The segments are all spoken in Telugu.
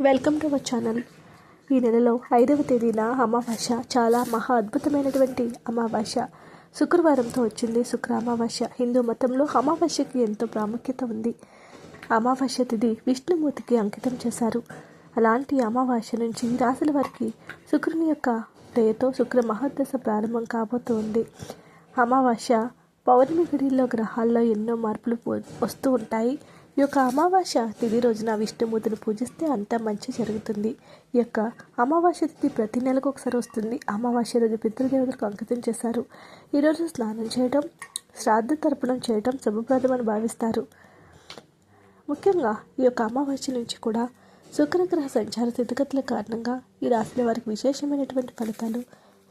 Welcome to our channel. ఈ నెలలో ఐదవ తేదీన అమావాస్య చాలా మహా అద్భుతమైనటువంటి అమావాస్య. శుక్రవారంతో వచ్చింది శుక్ర అమావాస్య హిందూ మతంలో అమావాస్యకి ఎంతో ప్రాముఖ్యత ఉంది. అమావాస్య తిథి విష్ణుమూర్తికి అంకితం చేశారు. అలాంటి అమావాస్య నుంచి ఈ రాశుల వారికి శుక్రుని యొక్క దయతో శుక్ర మహాదశ ప్రారంభం కాబోతోంది. అమావాస్య పౌర్ణమి గడిలో గ్రహాల్లో ఎన్నో మార్పులు వస్తూ ఉంటాయి. ఈ యొక్క అమావాస్య తిథి రోజున విష్ణుమూర్తిని పూజిస్తే అంతా మంచి జరుగుతుంది. ఈ యొక్క అమావాస్య తిథి ప్రతి నెలకు ఒకసారి వస్తుంది. అమావాస్య రోజు పితృదేవతలకు అంకితం చేశారు. ఈరోజు స్నానం చేయడం శ్రాద్ధ తర్పణం చేయడం శుభప్రదమని భావిస్తారు. ముఖ్యంగా ఈ యొక్క అమావాస్య నుంచి కూడా శుక్రగ్రహ సంచార స్థితిగతుల కారణంగా ఈ రాశుల వారికి విశేషమైనటువంటి ఫలితాలు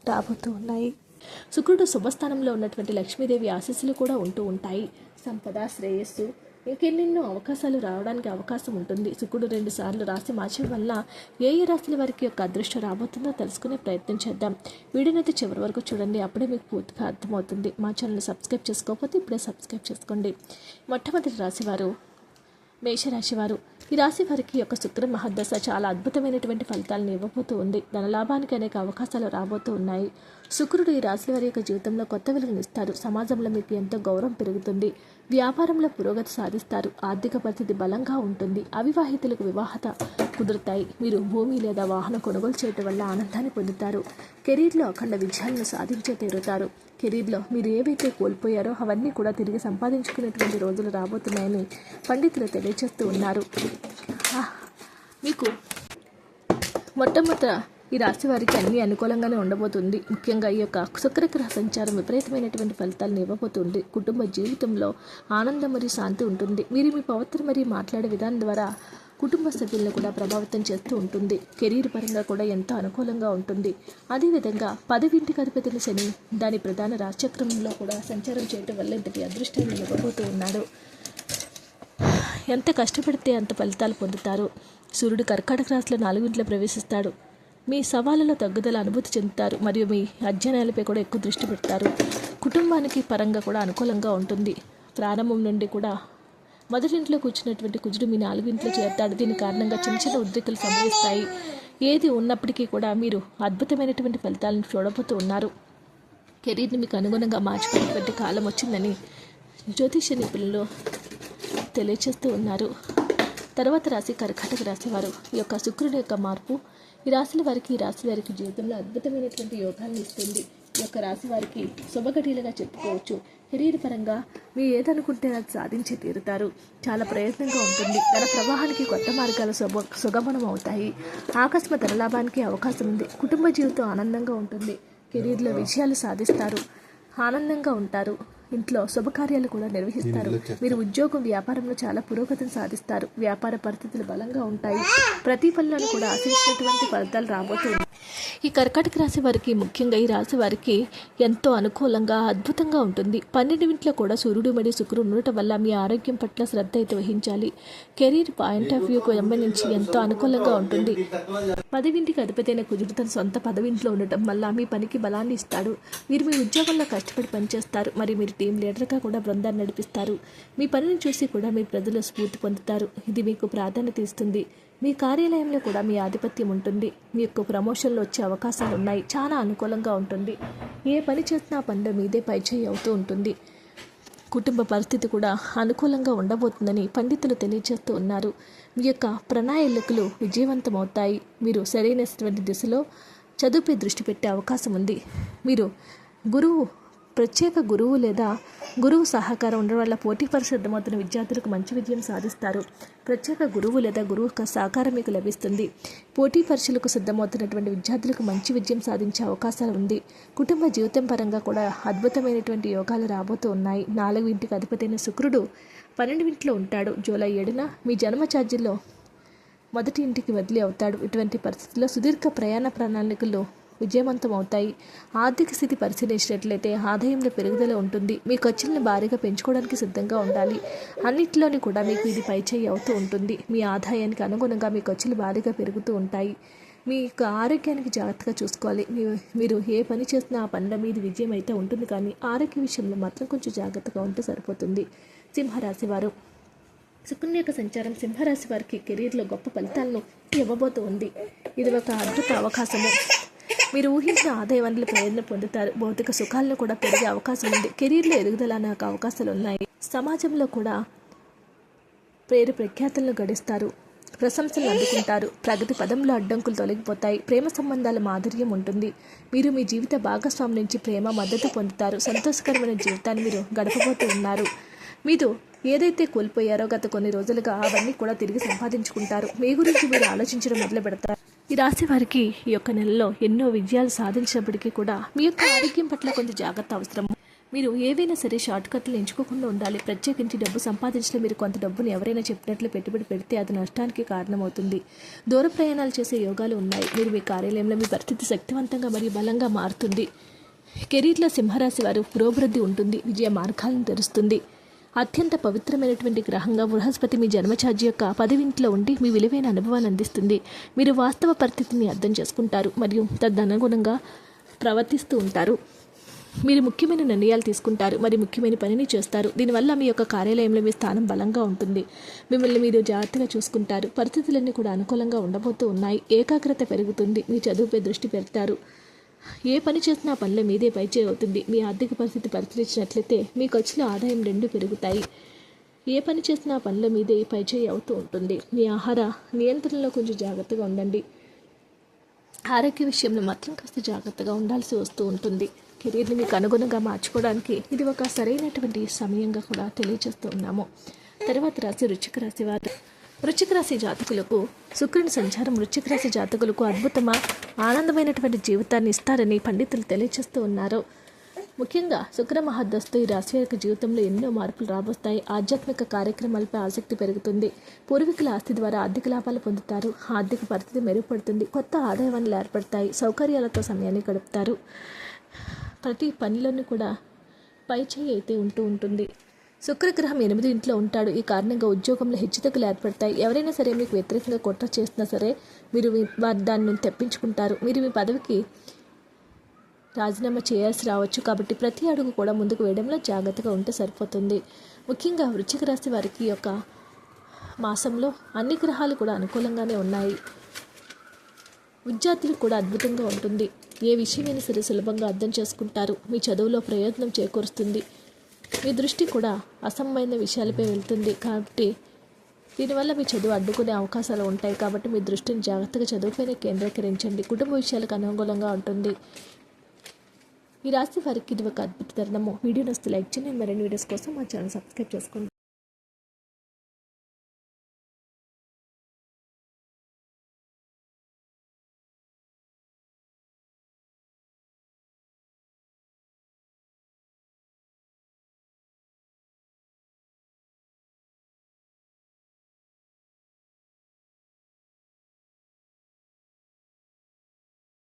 రాబోతూ ఉన్నాయి. శుక్రుడు శుభస్థానంలో ఉన్నటువంటి లక్ష్మీదేవి ఆశీస్సులు కూడా ఉంటూ ఉంటాయి. సంపద శ్రేయస్సు ఇంకెన్నెన్నో అవకాశాలు రావడానికి అవకాశం ఉంటుంది. శుక్రుడు రెండు సార్లు రాశి మార్చడం వల్ల ఏ ఏ రాశుల వారికి యొక్క అదృష్టం రాబోతుందో తెలుసుకునే ప్రయత్నం చేద్దాం. వీడియోనైతే చివరి వరకు చూడండి. అప్పుడే మీకు పూర్తిగా అర్థమవుతుంది. మా ఛానల్ సబ్స్క్రైబ్ చేసుకోకపోతే ఇప్పుడే సబ్స్క్రైబ్ చేసుకోండి. మొట్టమొదటి రాశివారు మేషరాశివారు. ఈ రాశి వారికి యొక్క శుక్ర మహద్దశ చాలా అద్భుతమైనటువంటి ఫలితాలను ఇవ్వబోతూ ఉంది. ధనలాభానికి అనేక అవకాశాలు రాబోతూ ఉన్నాయి. శుక్రుడు ఈ రాశి వారి యొక్క జీవితంలో కొత్త వెలుగునిస్తారు సమాజంలో మీకు ఎంతో గౌరవం పెరుగుతుంది. వ్యాపారంలో పురోగతి సాధిస్తారు. ఆర్థిక పరిస్థితి బలంగా ఉంటుంది. అవివాహితులకు వివాహత కుదురుతాయి. మీరు భూమి లేదా వాహనం కొనుగోలు చేయటం వల్ల ఆనందాన్ని పొందుతారు. కెరీర్లో అఖండ విజయాలను సాధించే తీరుతారు. కెరీర్లో మీరు ఏవైతే కోల్పోయారో అవన్నీ కూడా తిరిగి సంపాదించుకునేటువంటి రోజులు రాబోతున్నాయని పండితులు తెలియజేస్తూ ఉన్నారు. మీకు మొట్టమొదట ఈ రాశి వారికి అన్ని అనుకూలంగానే ఉండబోతుంది. ముఖ్యంగా ఈ యొక్క శుక్రగ్రహ సంచారం విపరీతమైనటువంటి ఫలితాలను ఇవ్వబోతుంది. కుటుంబ జీవితంలో ఆనందం మరియు శాంతి ఉంటుంది. మీరు మీ పవిత్ర మరియు మాట్లాడే విధానం ద్వారా కుటుంబ సభ్యులను కూడా ప్రభావితం చేస్తూ ఉంటుంది. కెరీర్ పరంగా కూడా ఎంతో అనుకూలంగా ఉంటుంది. అదేవిధంగా పదవింటికి అధిపతిని శని దాని ప్రధాన రాజచక్రంలో కూడా సంచారం చేయటం వల్ల ఇంతటి అదృష్టాన్ని ఇవ్వబోతూ ఉన్నాడు. ఎంత కష్టపడితే అంత ఫలితాలు పొందుతారు. సూర్యుడు కర్కాటక రాశిలో నాలుగింట్లో ప్రవేశిస్తాడు. మీ సవాళ్ళలో తగ్గుదల అనుభూతి చెందుతారు మరియు మీ అధ్యయనాలపై కూడా ఎక్కువ దృష్టి పెడతారు. కుటుంబానికి పరంగా కూడా అనుకూలంగా ఉంటుంది. ప్రారంభం నుండి కూడా మొదటింట్లో కూర్చున్నటువంటి కుజుడు మీ నాలుగింట్లో చేరుతాడు. దీని కారణంగా చిన్న చిన్న ఉద్రికలు సంభవిస్తాయి. ఏది ఉన్నప్పటికీ కూడా మీరు అద్భుతమైనటువంటి ఫలితాలను చూడబోతూ ఉన్నారు. కెరీర్ని మీకు అనుగుణంగా మార్చుకునేటువంటి కాలం వచ్చిందని జ్యోతిష నిపుణులు తెలియచేస్తూ ఉన్నారు. తర్వాత రాశి కర్కాటక రాశి వారు. ఈ యొక్క శుక్రుడి యొక్క మార్పు ఈ రాశుల వారికి ఈ రాశి వారికి జీవితంలో అద్భుతమైనటువంటి యోగాన్ని ఇస్తుంది. ఈ యొక్క రాశి వారికి శుభఘటీలుగా చెప్పుకోవచ్చు. కెరీర్ పరంగా మీరు ఏదనుకుంటే అది సాధించి తీరుతారు. చాలా ప్రయత్నంగా ఉంటుంది. ధన ప్రవాహానికి కొత్త మార్గాలు సుభ సుగమనం అవుతాయి. ఆకస్మ ధనలాభానికి అవకాశం ఉంది. కుటుంబ జీవితం ఆనందంగా ఉంటుంది. కెరీర్లో విజయాలు సాధిస్తారు. ఆనందంగా ఉంటారు. ఇంట్లో శుభకార్యాలు కూడా నిర్వహిస్తారు. మీరు ఉద్యోగం వ్యాపారంలో చాలా పురోగతిని సాధిస్తారు. వ్యాపార పరిస్థితులు బలంగా ఉంటాయి. ప్రతి పనులను కూడా ఆశించినటువంటి ఫలితాలు రాబోతుంది ఈ కర్కాటక రాశి వారికి ముఖ్యంగా ఈ రాశి వారికి ఎంతో అనుకూలంగా అద్భుతంగా ఉంటుంది. పన్నెండింట్లో కూడా సూర్యుడు మరియు శుక్రుడు ఉండటం వల్ల మీ ఆరోగ్యం పట్ల శ్రద్ధ అయితే వహించాలి. కెరీర్ పాయింట్ ఆఫ్ వ్యూకు సంబంధించి ఎంతో అనుకూలంగా ఉంటుంది. పదవింటికి అధిపతైన కుజుడు తన సొంత పదవింట్లో ఉండటం వల్ల మీ పనికి బలాన్ని ఇస్తాడు. మీరు మీ ఉద్యోగంలో కష్టపడి పనిచేస్తారు. మరియు మీరు టీం లీడర్గా కూడా బృందాన్ని నడిపిస్తారు. మీ పనిని చూసి కూడా మీ ప్రజలు స్ఫూర్తి పొందుతారు. ఇది మీకు ప్రాధాన్యత ఇస్తుంది. మీ కార్యాలయంలో కూడా మీ ఆధిపత్యం ఉంటుంది. మీ యొక్క ప్రమోషన్లు వచ్చే అవకాశాలు ఉన్నాయి. చాలా అనుకూలంగా ఉంటుంది. ఏ పని చేసినా పనిలో మీదే పైచేయి అవుతూ ఉంటుంది. కుటుంబ పరిస్థితి కూడా అనుకూలంగా ఉండబోతుందని పండితులు తెలియజేస్తూ ఉన్నారు. మీ యొక్క ప్రణాళికలు విజయవంతమవుతాయి. మీరు సరైనటువంటి దిశలో చదువుపై దృష్టి పెట్టే అవకాశం ఉంది. మీరు గురువు ప్రత్యేక గురువు లేదా గురువు సహకారం ఉండడం వల్ల పోటీ పరీక్ష సిద్ధమవుతున్న విద్యార్థులకు మంచి విజయం సాధిస్తారు. ప్రత్యేక గురువు లేదా గురువు సహకారం మీకు లభిస్తుంది. పోటీ పరీక్షలకు సిద్ధమవుతున్నటువంటి విద్యార్థులకు మంచి విజయం సాధించే అవకాశాలు ఉంది. కుటుంబ జీవితం పరంగా కూడా అద్భుతమైనటువంటి యోగాలు రాబోతూ ఉన్నాయి. నాలుగు ఇంటికి అధిపతైన శుక్రుడు పన్నెండు ఇంట్లో ఉంటాడు. జూలై ఏడున మీ జన్మ ఛార్జీల్లో మొదటి ఇంటికి బదిలీ అవుతాడు. ఇటువంటి పరిస్థితుల్లో సుదీర్ఘ ప్రయాణ ప్రణాళికలు విజయవంతం అవుతాయి ఆర్థిక స్థితి పరిశీలించినట్లయితే ఆదాయంలో పెరుగుదల ఉంటుంది. మీ ఖర్చులను భారీగా పెంచుకోవడానికి సిద్ధంగా ఉండాలి. అన్నిటిలోని కూడా మీకు ఇది పైచేయి అవుతూ ఉంటుంది. మీ ఆదాయానికి అనుగుణంగా మీ ఖర్చులు భారీగా పెరుగుతూ ఉంటాయి. మీ యొక్క ఆరోగ్యానికి జాగ్రత్తగా చూసుకోవాలి. మీ- మీరు ఏ పని చేసినా ఆ పనిలో మీది విజయం అయితే ఉంటుంది. కానీ ఆరోగ్య విషయంలో మాత్రం కొంచెం జాగ్రత్తగా ఉంటే సరిపోతుంది. సింహరాశి వారు. శుక్రుని యొక్క సంచారం సింహరాశి వారికి కెరీర్లో గొప్ప ఫలితాలను ఇవ్వబోతూ ఉంది. ఇది ఒక అద్భుత అవకాశము. మీరు ఊహించిన ఆదాయ వనరుల ప్రయోజనం పొందుతారు. భౌతిక సుఖాలను కూడా పెరిగే అవకాశం ఉంది. కెరీర్లో ఎదుగుదల నాకు అవకాశాలు ఉన్నాయి. సమాజంలో కూడా పేరు ప్రఖ్యాతులను గడిస్తారు. ప్రశంసలు అందుకుంటారు. ప్రగతి పదంలో అడ్డంకులు తొలగిపోతాయి. ప్రేమ సంబంధాల మాధుర్యం ఉంటుంది. మీరు మీ జీవిత భాగస్వామి నుంచి ప్రేమ మద్దతు పొందుతారు. సంతోషకరమైన జీవితాన్ని మీరు గడపబోతూ ఉన్నారు. మీరు ఏదైతే కోల్పోయారో గత కొన్ని రోజులుగా అవన్నీ కూడా తిరిగి సంపాదించుకుంటారు. మీ గురించి మీరు ఆలోచించడం మొదలు పెడతారు ఈ రాశి వారికి ఈ యొక్క నెలలో ఎన్నో విజయాలు సాధించినప్పటికీ కూడా మీ యొక్క ఆరోగ్యం పట్ల కొంత జాగ్రత్త అవసరం. మీరు ఏవైనా సరే షార్ట్ కట్లు ఎంచుకోకుండా ఉండాలి. ప్రత్యేకించి డబ్బు సంపాదించడం మీరు కొంత డబ్బును ఎవరైనా చెప్పినట్లు పెట్టుబడి పెడితే అది నష్టానికి కారణమవుతుంది. దూర ప్రయాణాలు చేసే యోగాలు ఉన్నాయి. మీరు మీ కార్యాలయంలో మీ పరిస్థితి శక్తివంతంగా మరియు బలంగా మారుతుంది. కెరీర్లో సింహరాశి వారు పురోభివృద్ధి ఉంటుంది. విజయ మార్గాలను తెరుస్తుంది. అత్యంత పవిత్రమైనటువంటి గ్రహంగా బృహస్పతి మీ జన్మఛార్జి యొక్క పదవింట్లో ఉండి మీ విలువైన అనుభవాన్ని అందిస్తుంది. మీరు వాస్తవ పరిస్థితిని అర్థం చేసుకుంటారు మరియు తదనుగుణంగా ప్రవర్తిస్తూ ఉంటారు. మీరు ముఖ్యమైన నిర్ణయాలు తీసుకుంటారు మరి ముఖ్యమైన పనిని చేస్తారు. దీనివల్ల మీ యొక్క కార్యాలయంలో మీ స్థానం బలంగా ఉంటుంది. మిమ్మల్ని మీరు జాగ్రత్తగా చూసుకుంటారు. పరిస్థితులన్నీ కూడా అనుకూలంగా ఉండబోతూ ఉన్నాయి. ఏకాగ్రత పెరుగుతుంది. మీ చదువుపై దృష్టి పెడతారు. ఏ పని చేసినా పనుల మీదే పైచే అవుతుంది. మీ ఆర్థిక పరిస్థితి పరిశీలించినట్లయితే మీ వచ్చిన ఆదాయం రెండు పెరుగుతాయి. ఏ పని చేసినా పనుల మీదే మీదే పైచేయి అవుతూ ఉంటుంది. మీ ఆహార నియంత్రణలో కొంచెం జాగ్రత్తగా ఉండండి. ఆరోగ్య విషయంలో మాత్రం కాస్త జాగ్రత్తగా ఉండాల్సి వస్తూ ఉంటుంది. కెరీర్ని మీకు అనుగుణంగా మార్చుకోవడానికి ఇది ఒక సరైనటువంటి సమయంగా కూడా తెలియజేస్తూ ఉన్నాము. తర్వాత రాశి వృచ్చిక రాశి వారు వృచ్చిక రాశి జాతకులకు శుక్రుని సంచారం వృచ్చికరాశి జాతకులకు అద్భుతమా ఆనందమైనటువంటి జీవితాన్ని ఇస్తారని పండితులు తెలియజేస్తూ ఉన్నారు. ముఖ్యంగా శుక్ర మహాదస్తు ఈ రాశి యొక్క జీవితంలో ఎన్నో మార్పులు రాబోస్తాయి. ఆధ్యాత్మిక కార్యక్రమాలపై ఆసక్తి పెరుగుతుంది. పూర్వీకుల ఆస్తి ద్వారా ఆర్థిక లాభాలు పొందుతారు. ఆర్థిక పరిస్థితి మెరుగుపడుతుంది. కొత్త ఆదాయ వనరులు ఏర్పడతాయి. సౌకర్యాలతో సమయాన్ని గడుపుతారు. ప్రతి పనిలోనూ కూడా పై చేయి అయితే ఉంటూ ఉంటుంది. శుక్రగ్రహం ఎనిమిది ఇంట్లో ఉంటాడు. ఈ కారణంగా ఉద్యోగంలో హెచ్చుతగ్గులు ఏర్పడతాయి. ఎవరైనా సరే మీకు వ్యతిరేకంగా కుట్ర చేసినా సరే మీరు మీ- వారి దాన్ని తెప్పించుకుంటారు. మీరు మీ పదవికి రాజీనామా చేయాల్సి రావచ్చు. కాబట్టి ప్రతి అడుగు కూడా ముందుకు వేయడంలో జాగ్రత్తగా ఉంటే సరిపోతుంది. ముఖ్యంగా వృశ్చిక రాశి వారికి యొక్క మాసంలో అన్ని గ్రహాలు కూడా అనుకూలంగానే ఉన్నాయి. విద్యార్థులకు కూడా అద్భుతంగా ఉంటుంది. ఏ విషయమైనా సరే సులభంగా అర్థం చేసుకుంటారు. మీ చదువులో ప్రయోజనం చేకూరుస్తుంది. మీ దృష్టి కూడా అసమైన విషయాలపై వెళ్తుంది కాబట్టి దీనివల్ల మీ చదువు అడ్డుకునే అవకాశాలు ఉంటాయి కాబట్టి మీ దృష్టిని జాగ్రత్తగా చదువుపైన కేంద్రీకరించండి. కుటుంబ విషయాలకు అనుకూలంగా ఉంటుంది. ఈ రాశి వారికి ఇది ఒక అద్భుత తరుణము. వీడియో నస్తే లైక్ చేయండి. మరిన్ని వీడియోస్ కోసం మా ఛానల్ సబ్స్క్రైబ్ చేసుకోండి.